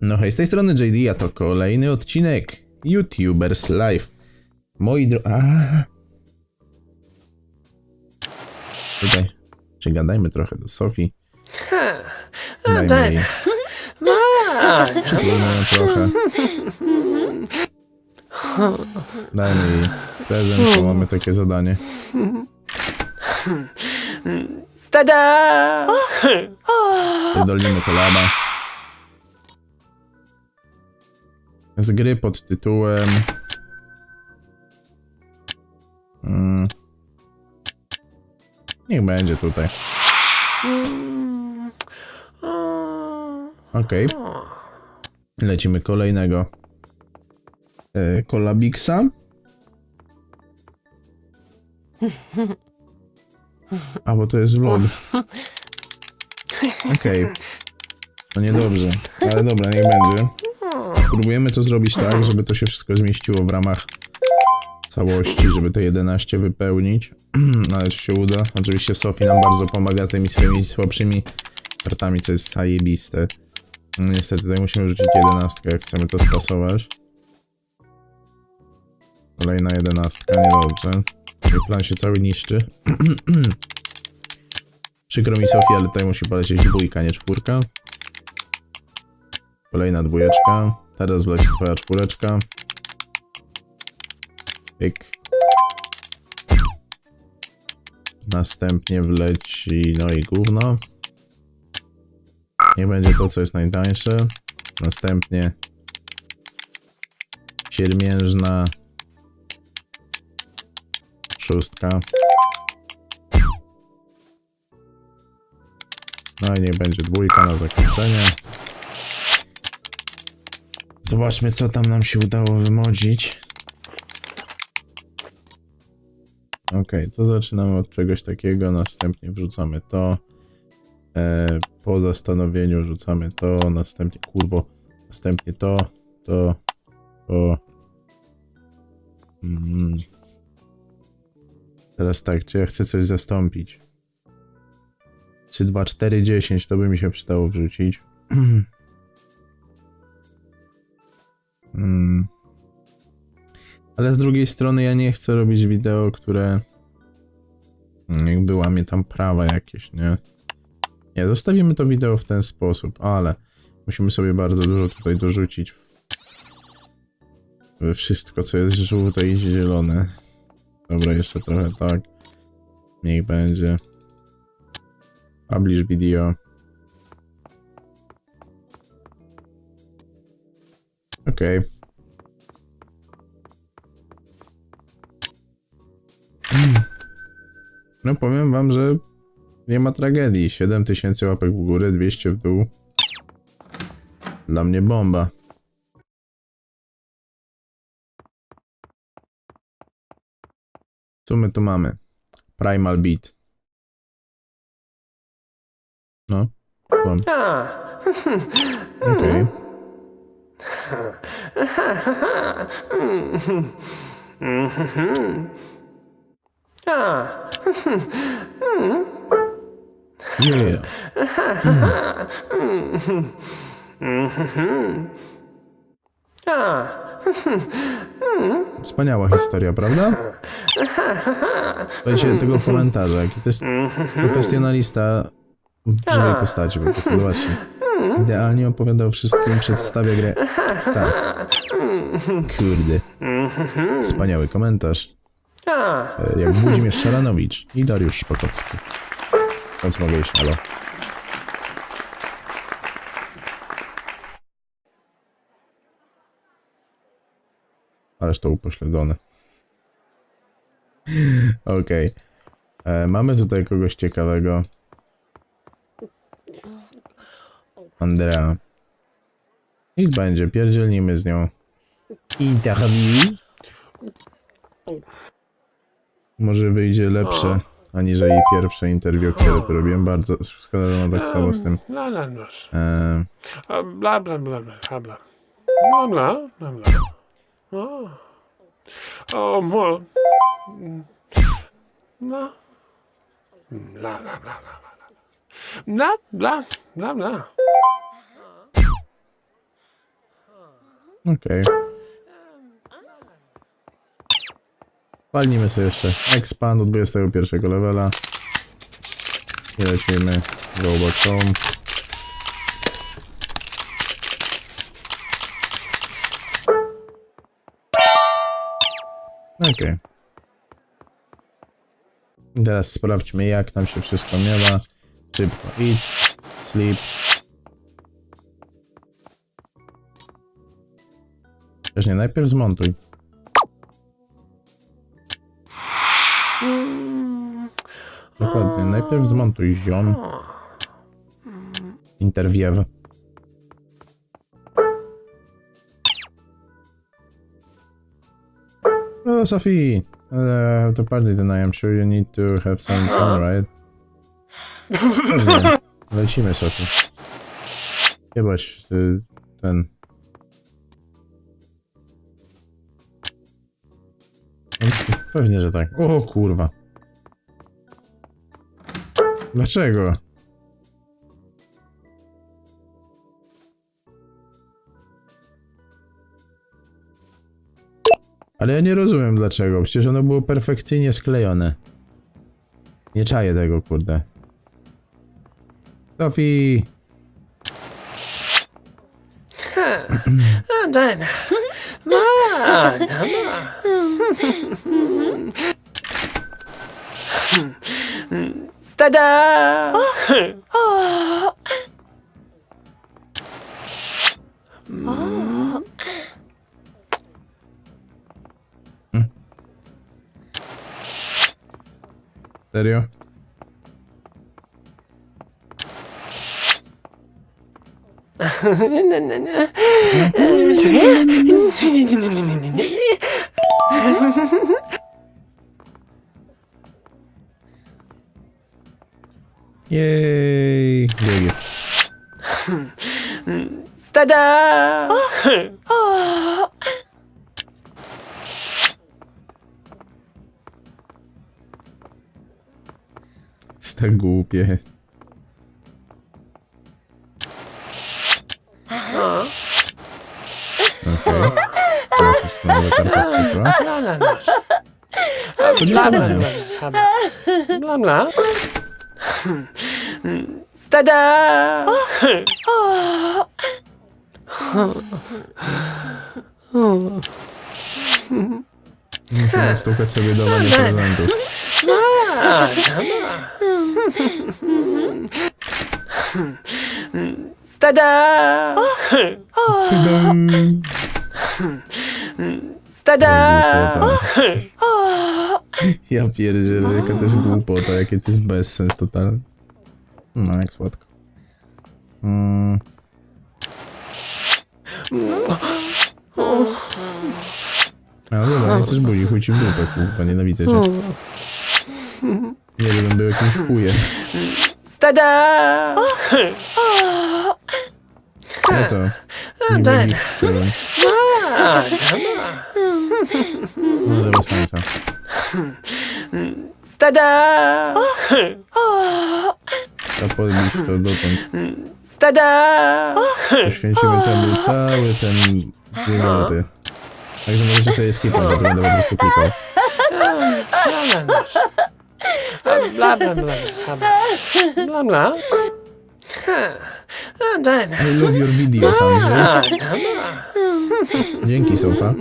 No hej, z tej strony JD, a to kolejny odcinek YouTubers Live. Moi dro... A. Tutaj przygadajmy trochę do Sofii. Dajmy jej... Przytulmy ją trochę. Dajmy jej prezent, bo mamy takie zadanie. Tada! Pierdolimy kolaba. Z gry pod tytułem... Mm. Niech będzie tutaj. Okej. Lecimy kolejnego. E, kolabiksa. A, bo to jest vlog. Okej. No niedobrze, ale dobra, niech będzie. Próbujemy to zrobić tak, żeby to się wszystko zmieściło w ramach całości, żeby te 11 wypełnić. Ale czy się uda. Oczywiście Sophie nam bardzo pomaga tymi swoimi słabszymi kartami, co jest zajebiste. No, Niestety tutaj musimy rzucić 11, jak chcemy to skasować. Kolejna 11, niedobrze. Plan się cały niszczy. Przykro mi Sofii, ale tutaj musi polecieć dwójka, nie czwórka. Kolejna dwójeczka. Teraz wleci twoja czwóreczka. Pyk. Następnie wleci, no i gówno. Niech będzie to, co jest najtańsze. Następnie siermiężna szóstka. No i niech będzie dwójka na zakończenie. Zobaczmy, co tam nam się udało wymodzić. Ok, to zaczynamy od czegoś takiego, następnie wrzucamy to. E, po zastanowieniu rzucamy to, następnie, kurwo, następnie to, to, to. Mm. Teraz tak, czy ja chcę coś zastąpić? 3, 2, 4, 10 to by mi się przydało wrzucić. Hmm. Ale z drugiej strony ja nie chcę robić wideo, które jakby łamie tam prawa jakieś, nie? Nie, zostawimy to wideo w ten sposób, ale musimy sobie bardzo dużo tutaj dorzucić we wszystko, co jest żółte i zielone. Dobra, jeszcze trochę tak. Niech będzie. Publish video. Okej. Mm. No powiem wam, że nie ma tragedii. 7000 łapek w górę, 200 w dół. Dla mnie bomba. Co my tu mamy? Primal Beat. No. Okej. a, Wspaniała historia, prawda? Słuchajcie tego komentarza, jaki to jest profesjonalista w żywej postaci, po prostu zobaczcie. Idealnie opowiadał wszystkim, przedstawia grę. Tak. Kurde. Wspaniały komentarz. E, Jak Włodzimierz Szaranowicz i Dariusz Szpakowski. Więc mogę iść, halo. Ależ to upośledzone. Okej. E, Mamy tutaj kogoś ciekawego. Andrea. Niech będzie, pierdzielnimy z nią. Interview. Może wyjdzie lepsze, aniżeli pierwsze interview, które tu robiłem. Bardzo szkoda, że mam tak samo z tym. bla, bla, bla. E, A, Bla, bla, bla, bla, bla, bla. Bla, bla, bla, bla. O, o, mo... Bla. Bla, bla, bla, bla, bla. Bla, bla, bla. Okej. Palnimy sobie jeszcze expand do 21 levela. I lecimy. Home. Okej. Teraz sprawdźmy jak nam się wszystko miewa. Szybko. Eat, sleep. Też nie, najpierw zmontuj. Dokładnie, najpierw zmontuj ziom. Interwiew. Oh, Sophie, uh, the party tonight. I'm sure you need to have some fun, right? Pewnie. Lecimy, Sophie. Jebać y, ten... Pewnie, że tak. O kurwa. Dlaczego? Ale ja nie rozumiem dlaczego. Przecież ono było perfekcyjnie sklejone. Nie czaję tego, kurde. Sophie! I'm done. Ma, ma. Tada! Serio? Jej! Biegi. Tada! Jest tak głupie. Podziękowania. bla, bla. Bla, bla. Tada! Muszę nastukać sobie dawanie prezentów. Ma, ma. Tada! Tada! Ja pierdzielę, jaka to jest głupota, jakie to jest bezsens totalny. No, jak słodko. Mm. A dobra, nie chcesz budzi, chuj ci w dupę, kurwa, nienawidzę cię. Nie, żebym był jakimś chujem. Tada! No to, nie daj. budzi chciałem. Ma, No, żeby stańca. Tada! A podbić to dotąd. Tada! Poświęcimy temu cały ten dwie minuty. Także możecie sobie skipnąć, że to będę po prostu klikał. Bla, bla, bla, bla. Bla, bla. I'm done. I love your videos, Andrzej. Dzięki, Sofa.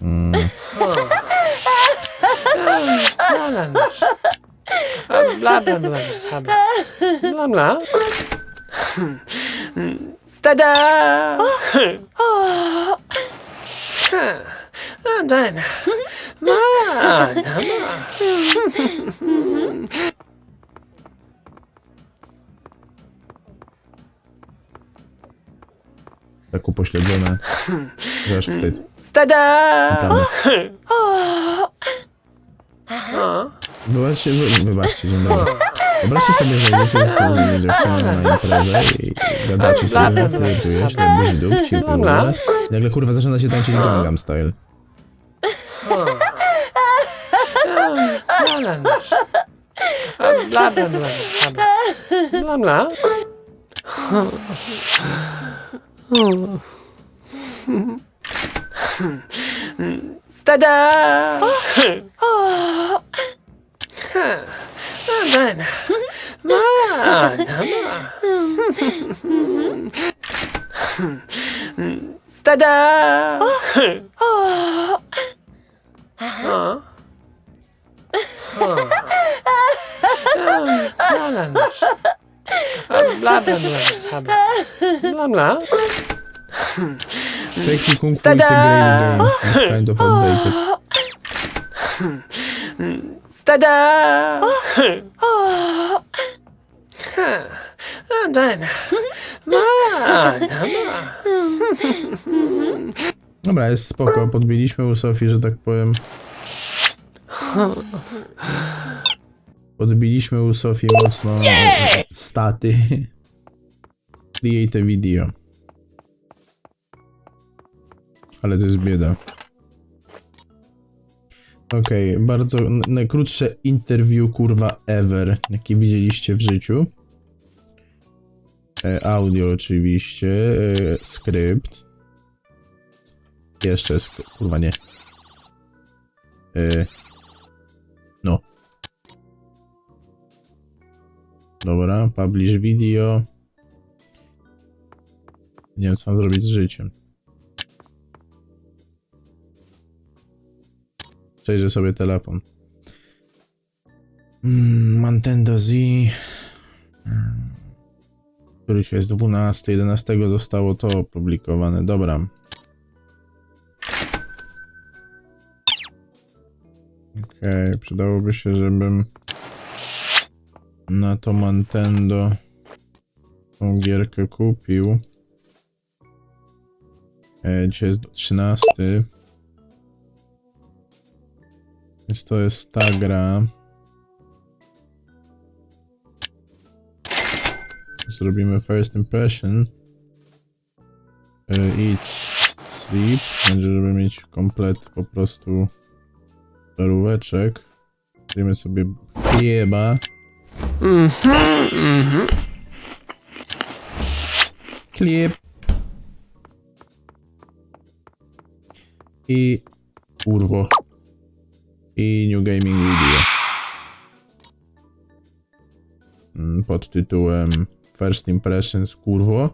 Mm. Bla, bla, bla, bla. Bla, bla. Tada! I'm done. Tak upośledzone, że aż wstyd. Tada! Naprawdę. Wybaczcie, wy, wybaczcie, dzień dobry. Wyobraźcie sobie, że idziecie z, z dziewczyną na imprezę i gadacie sobie, flirtujesz, na buzi dupci, i w ogóle. Nagle kurwa zaczyna się tańczyć Gangnam Style. Bla, bla, bla, bla. Bla, bla. Tada! Tada! Bla bla 따다. 어, 만, 만, 만. 따다. 어, 어. 어. 아, 나 bla bla bla bla. Sexy Kung Fu is a great game. It's kind of outdated. Tada! Dobra, jest spoko. Podbiliśmy u Sofii, że tak powiem. Podbiliśmy u Sofii mocno staty. Create a video. Ale to jest bieda. Okej, bardzo n- najkrótsze interview kurwa ever, jakie widzieliście w życiu. E, audio oczywiście, e, skrypt. Jeszcze sk- kurwa nie. E, no. Dobra, publish video. Nie wiem co mam zrobić z życiem. Przejrzę sobie telefon. Mm, Nintendo Z. Mm. Któryś jest 12, 11 zostało to opublikowane. Dobra. Okej, przydałoby się, żebym na to Nintendo tą gierkę kupił. E, dzisiaj jest 13. Więc to jest ta gra. Zrobimy first impression. Eat, sleep. Będzie, żeby mieć komplet po prostu żaróweczek. Zjemy sobie chleba. Chleb. I kurwo. I New Gaming Video. Mm, Pod tytułem First Impressions kurwo.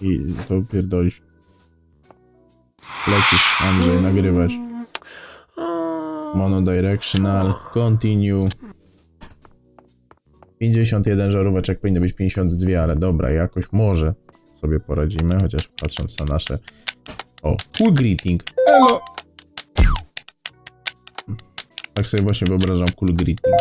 I to pierdolisz. Lecisz, Andrzej, nagrywać. Monodirectional, continue. 51 żaróweczek, powinno być 52, ale dobra, jakoś może sobie poradzimy, chociaż patrząc na nasze... O, cool greeting. Elo! Tak sobie właśnie wyobrażam cool greeting.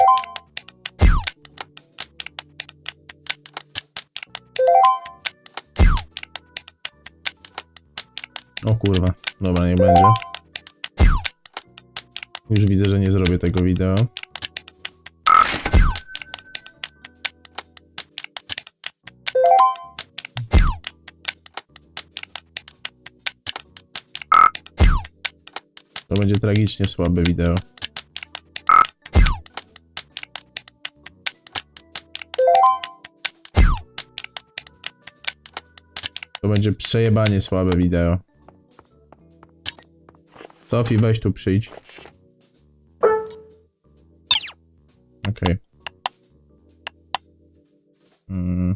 O kurwa, dobra, nie będzie. Już widzę, że nie zrobię tego wideo. To będzie tragicznie słabe wideo. To będzie przejebanie słabe wideo. Sophie, weź tu przyjdź. Okej. Mm.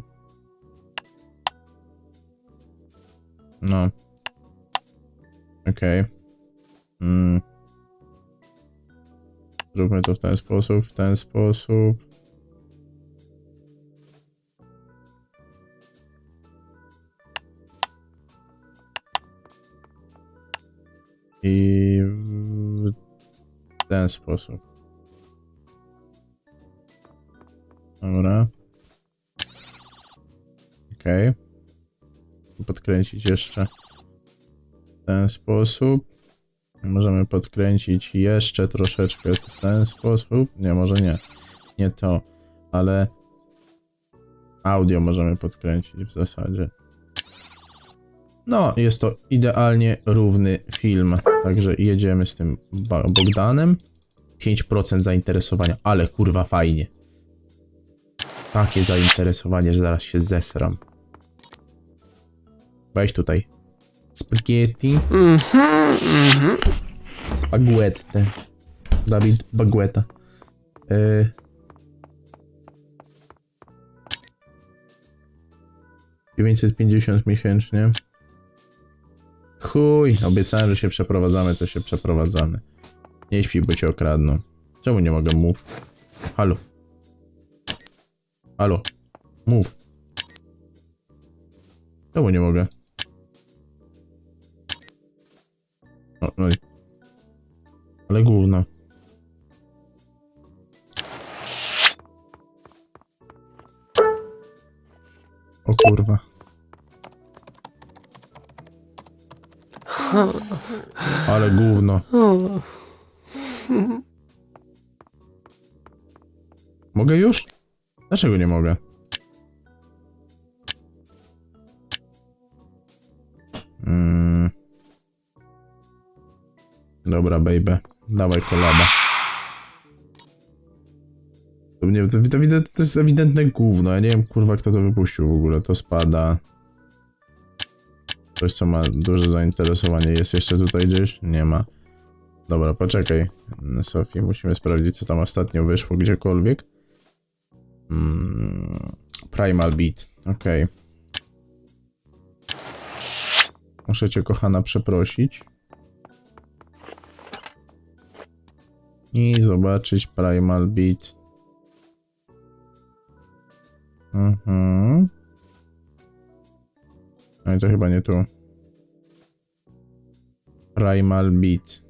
No. Okej. Mm. Zróbmy to w ten sposób, w ten sposób. I w ten sposób. Dobra. Okej. Podkręcić jeszcze w ten sposób. Możemy podkręcić jeszcze troszeczkę w ten sposób. Nie, może nie. Nie to, ale audio możemy podkręcić w zasadzie. No, jest to idealnie równy film. Także jedziemy z tym Bogdanem. 5% zainteresowania, ale kurwa fajnie. Takie zainteresowanie, że zaraz się zesram. Weź tutaj. Spaghetti. Spaghetti. Dawid Bagueta. Yy. Dziewięćset pięćdziesiąt miesięcznie. Chuj, obiecałem, że się przeprowadzamy, to się przeprowadzamy. Nie śpi, bo cię okradną. Czemu nie mogę mów? Halo. Halo. Mów. Czemu nie mogę? No, no. Ale gówno. O kurwa. Ale gówno. Mogę już? Dlaczego nie mogę? Mm. Dobra, baby. Dawaj kolaba. To, nie, to, to, to jest ewidentne gówno. Ja nie wiem, kurwa, kto to wypuścił w ogóle. To spada. Coś, co ma duże zainteresowanie. Jest jeszcze tutaj gdzieś? Nie ma. Dobra, poczekaj. Sofii, musimy sprawdzić, co tam ostatnio wyszło gdziekolwiek. Mm, Primal Beat. Okej. Muszę cię, kochana, przeprosić. I zobaczyć Primal Beat. Mhm. No i to chyba nie tu. Primal Beat.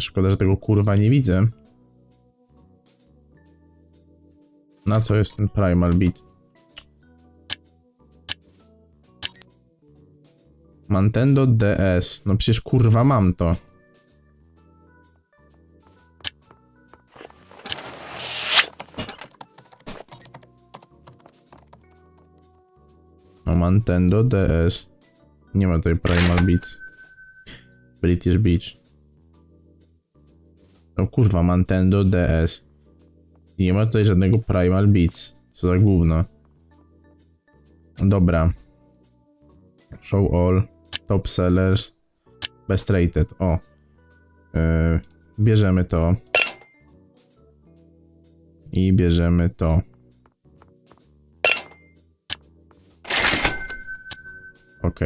Szkoda, że tego kurwa nie widzę. Na co jest ten Primal Beat? Nintendo DS. No przecież kurwa mam to. No Nintendo DS. Nie ma tutaj Primal Beats. British Beach. No kurwa, Nintendo DS. I nie ma tutaj żadnego Primal Beats. Co za gówno. Dobra. Show all. Top sellers. Best rated. O. Yy, bierzemy to. I bierzemy to. Ok.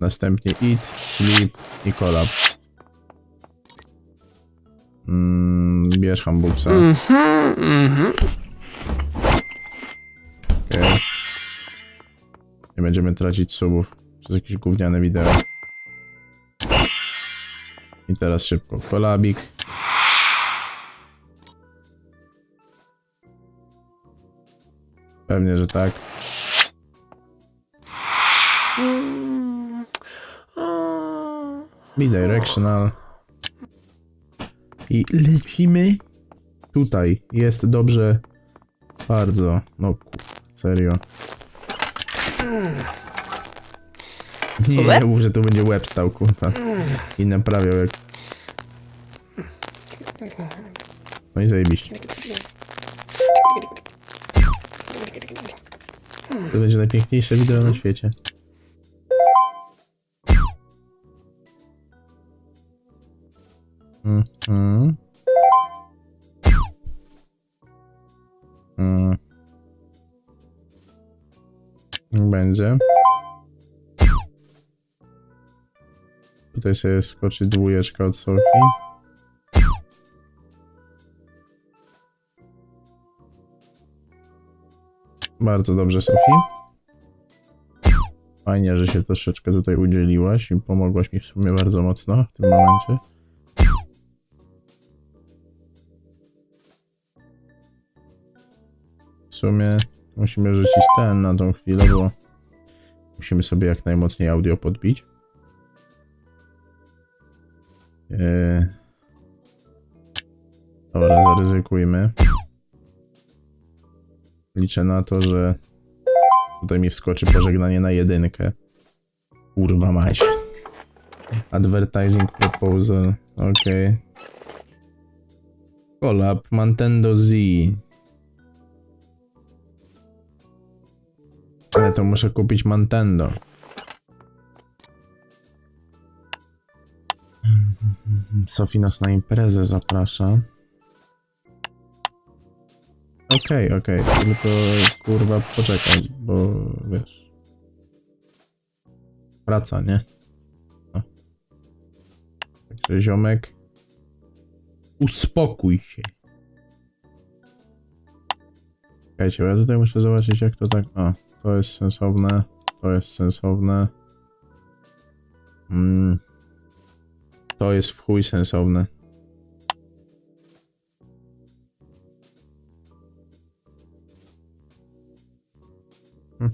Następnie eat, sleep i collab. Mm, bierz hamburgsa. Okej. Nie będziemy tracić subów przez jakieś gówniane wideo. I teraz szybko. Kolabik. Pewnie, że tak. Bidirectional. I lecimy. Tutaj jest dobrze. Bardzo. No kur... serio. Nie, nie mów, że to będzie łeb stał, kurwa. I naprawiał jak... No i zajebiście. To będzie najpiękniejsze wideo na świecie. Będzie. Tutaj sobie skoczy dwójeczka od Sofii. Bardzo dobrze, Sofii. Fajnie, że się troszeczkę tutaj udzieliłaś i pomogłaś mi w sumie bardzo mocno w tym momencie. W sumie musimy rzucić ten na tą chwilę, bo musimy sobie jak najmocniej audio podbić. Eee... Dobra, zaryzykujmy. Liczę na to, że tutaj mi wskoczy pożegnanie na jedynkę. Kurwa mać. Advertising proposal. Okej. Collab Nintendo Z. Nie, to muszę kupić Nintendo. Sophie nas na imprezę zaprasza. Okej, okej, tylko kurwa poczekaj, bo wiesz. Praca, nie? No. Także ziomek. Uspokój się. Czekajcie, bo ja tutaj muszę zobaczyć jak to tak... O, to jest sensowne, to jest sensowne. Mm. To jest w chuj sensowne.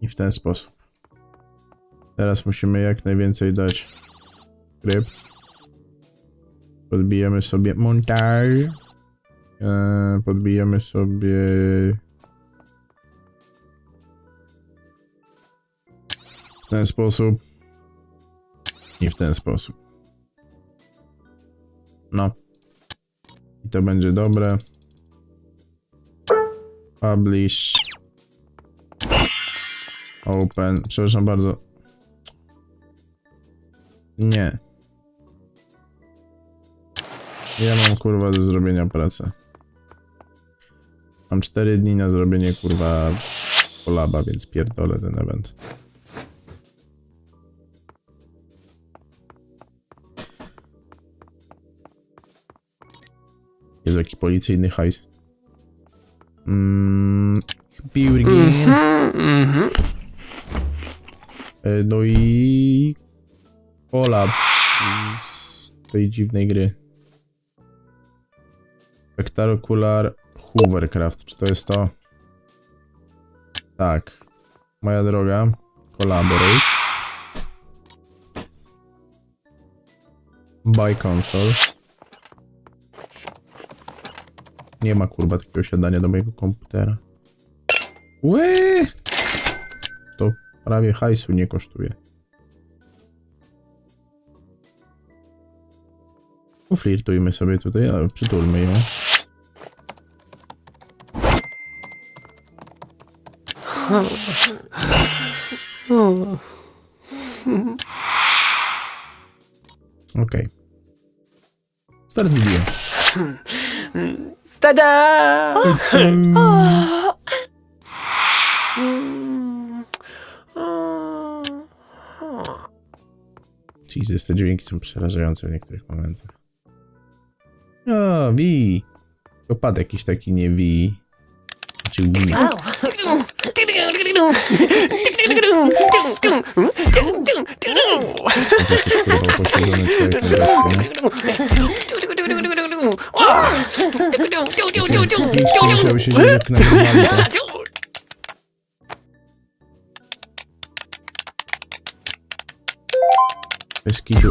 I w ten sposób. Teraz musimy jak najwięcej dać tryb. Podbijemy sobie montaż. Eee, podbijemy sobie w ten sposób i w ten sposób. No. I to będzie dobre. Publish. Open. Przepraszam bardzo. Nie. Ja mam kurwa do zrobienia pracę. Mam 4 dni na zrobienie kurwa polaba, więc pierdolę ten event. Jest jaki policyjny hajs. Mm. E, No i Polab z tej dziwnej gry. Spectacular Hoovercraft. Czy to jest to? Tak. Moja droga. Collaborate. Buy console. Nie ma kurwa takiego siadania do mojego komputera. Łe! To prawie hajsu nie kosztuje. Uflirtujmy sobie tutaj, ale przytulmy ją. Okej. Start video. Tada! Jesus, te dźwięki są przerażające w niektórych momentach. O, Wii. Opad jakiś taki nie Wii. Czy Wii. To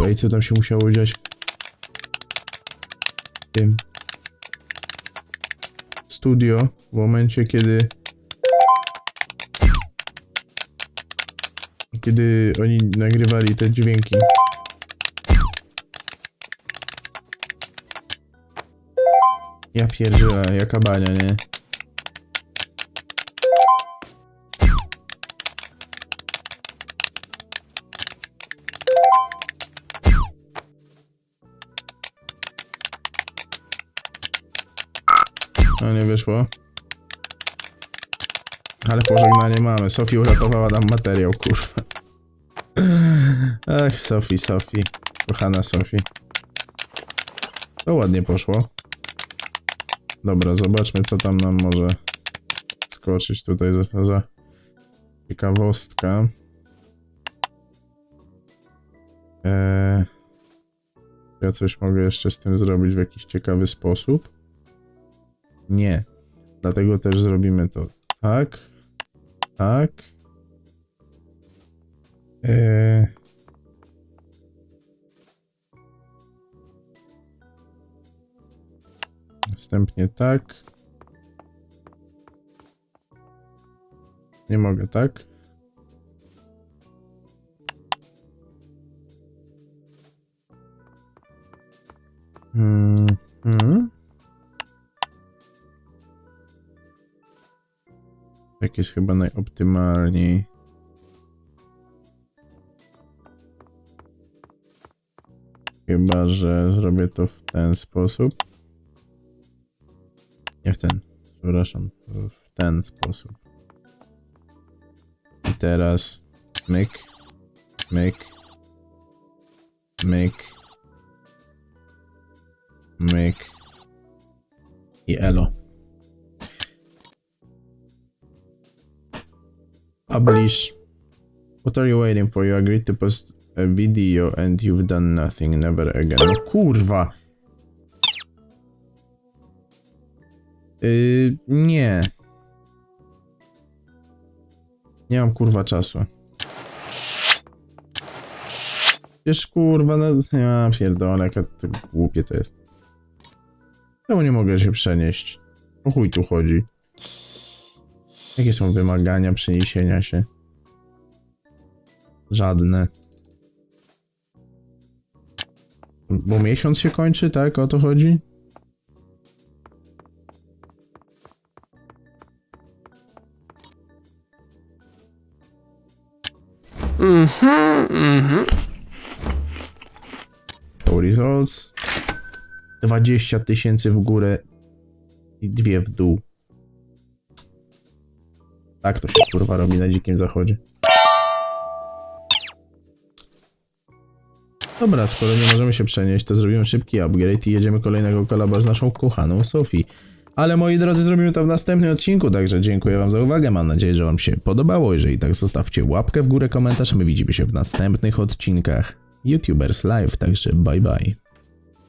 ej, co tam się musiało dziać? Tym studio w momencie, kiedy kiedy oni nagrywali te dźwięki. Ja pierdzielę, jaka bania, nie? No nie wyszło. Ale pożegnanie mamy. Sofii uratowała nam materiał, kurwa. Ach, Sofii, Sofii. Kochana Sofii. To ładnie poszło. Dobra, zobaczmy, co tam nam może skoczyć tutaj za, za ciekawostka. Eee, ja coś mogę jeszcze z tym zrobić w jakiś ciekawy sposób? Nie. Dlatego też zrobimy to tak. Tak. Eee. Następnie tak. Nie mogę, tak? Hmm. hmm. Tak jest chyba najoptymalniej. Chyba, że zrobię to w ten sposób. Nie w ten, przepraszam, w ten sposób. I teraz myk, myk, myk, myk i elo. Publish. What are you waiting for? You agreed to post a video and you've done nothing. Never again. No kurwa. Yy, nie. Nie mam kurwa czasu. Wiesz kurwa, no ja pierdolę, jaka to głupie to jest. Czemu nie mogę się przenieść? O chuj tu chodzi. Jakie są wymagania przeniesienia się? Żadne. Bo miesiąc się kończy, tak? O to chodzi? Mhm, mhm. Results. 20 tysięcy w górę i dwie w dół. Tak to się kurwa robi na dzikim zachodzie. Dobra, skoro nie możemy się przenieść, to zrobimy szybki upgrade i jedziemy kolejnego kolaba z naszą kochaną Sofii. Ale moi drodzy, zrobimy to w następnym odcinku, także dziękuję wam za uwagę, mam nadzieję, że wam się podobało. Jeżeli tak, zostawcie łapkę w górę, komentarz, my widzimy się w następnych odcinkach YouTubers Live, także bye bye.